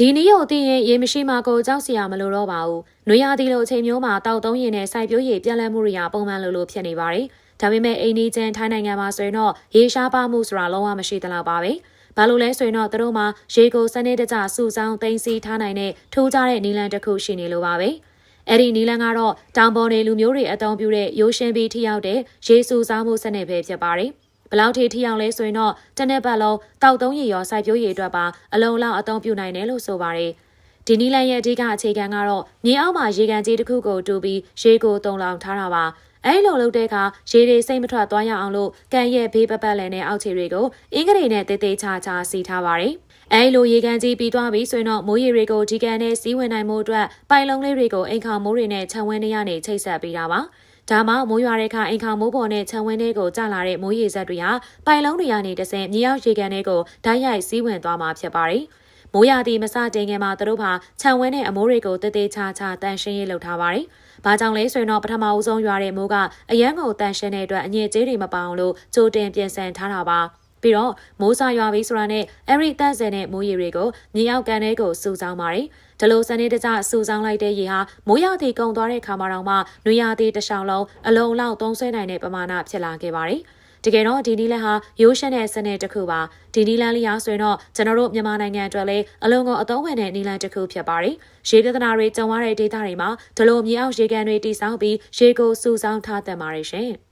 ဒီနည်းကိုသိရင်ရေမရှိမှကိုကြောက်စရာမလိုတော့ပါဘူး။နွေရာသီလိုအချိန်မျိုးမှာတောက်သုံးရင်နဲ့စိုက်ပျိုးရည်ပြက်လက်မှုတွေကပုံမှန်လိုလိုဖြစ်နေပါတယ်။ဒါပေမဲ့အိန္ဒိချန်ထိုင်းနိုင်ငံမှာဆိုရင်တော့ရေရှားပါမှုဆိုတာလုံးဝမရှိသလောက်ပါပဲ။ဘာလို့လဲဆိုရင်တော့သူတို့မှာရေကိုစနစ်တကျစုဆောင်းသိမ်းဆည်းထားနိုင်တဲ့ထိုးကြတဲ့နီလန်တစ်ခုရှိနေလို့ပါပဲ။အဲ့ဒီနီလန်ကတော့တောင်ပေါ်နေလူမျိုးတွေအသုံးပြုတဲ့ရိုးရှင်းပြီးထိရောက်တဲ့ရေစုဆောင်းမှုစနစ်ပဲဖြစ်ပါတယ်။ ဘလောက်ထိထိအောင်လဲဆိုရင်တော့တစ်နှစ်ပတ်လုံးတောက်သုံးရည်ရောစိုက်ပျိုးရည်အတွက်ပါအလုံးလောက်အသုံးပြုနိုင်တယ်လို့ဆိုပါတယ်။ဒီနီလန်ရဲ့အဓိကအခြေခံကတော့မြေအောက်မှာရေကန်ကြီးတစ်ခုကိုတူပြီးရေကိုတုံလောင်ထားတာပါ။အဲလိုလုပ်တဲ့အခါရေတွေစိတ်မထွက်သွားရအောင်လို့ကန်ရဲ့ဘေးပပတ်လည်နဲ့အောက်ခြေတွေကိုအင်္ဂလိပ်နဲ့တေးသေးချာချာစီထားပါတယ်။အဲလိုရေကန်ကြီးပြီးသွားပြီဆိုရင်တော့မိုးရေတွေကိုဒီကန်နဲ့စီးဝင်နိုင်မှုအတွက်ပိုင်လုံးလေးတွေကိုအိမ်ခေါမိုးတွေနဲ့ခြံဝန်းတွေကနေချိတ်ဆက်ပေးတာပါ။ ဒါမှမိုးရွာတဲ့အခါအိမ်ခေါမိုးပေါ်နဲ့ခြံဝန်းတွေကိုကျလာတဲ့မိုးရေစက်တွေဟာပိုင်လုံးတွေကနေတဆင့်မြေအောက်ရေကန်တွေကိုဓာတ်ရိုက်စီးဝင်သွားမှာဖြစ်ပါတယ်။မိုးရာသီမစတင်ခင်မှာသူတို့ဟာခြံဝန်းနဲ့အမိုးတွေကိုတေးသေးချာချာတန်ရှင်းရေးလုပ်ထားပါတယ်။ဘာကြောင့်လဲဆိုရင်တော့ပထမအဦးဆုံးရွာတဲ့မိုးကအရန်ကိုတန်ရှင်းတဲ့အတွက်အညစ်အကြေးတွေမပေါအောင်လို့ကြိုတင်ပြင်ဆင်ထားတာပါ။ ပြီးတော့မိုးစာရွာပြီဆိုတာနဲ့အဲ့ဒီတန့်စင်တဲ့မိုးရေတွေကိုမြေအောက်ကန်ထဲကိုစုဆောင်းပါတယ်။ဒီလိုစနစ်တကျစုဆောင်းလိုက်တဲ့ရေဟာမိုးရာသီကုန်သွားတဲ့ခါမှာတော့မှနွေရာသီတစ်လျှောက်လုံးအလုံးလောက်သုံးဆွဲနိုင်တဲ့ပမာဏဖြစ်လာခဲ့ပါတယ်။တကယ်တော့ဒီနီလန်ဟာရိုးရှင်းတဲ့စနစ်တစ်ခုပါဒီနီလန်လေးဟာဆိုရင်တော့ကျွန်တော်တို့မြန်မာနိုင်ငံအတွက်လည်းအလုံးကိုအသုံးဝင်တဲ့နီလန်တစ်ခုဖြစ်ပါတယ်ရေပြဿနာတွေကြုံရတဲ့ဒေသတွေမှာဒီလိုမြေအောက်ရေကန်တွေတည်ဆောက်ပြီးရေကိုစုဆောင်းထားတတ်ပါတယ်ရှင်။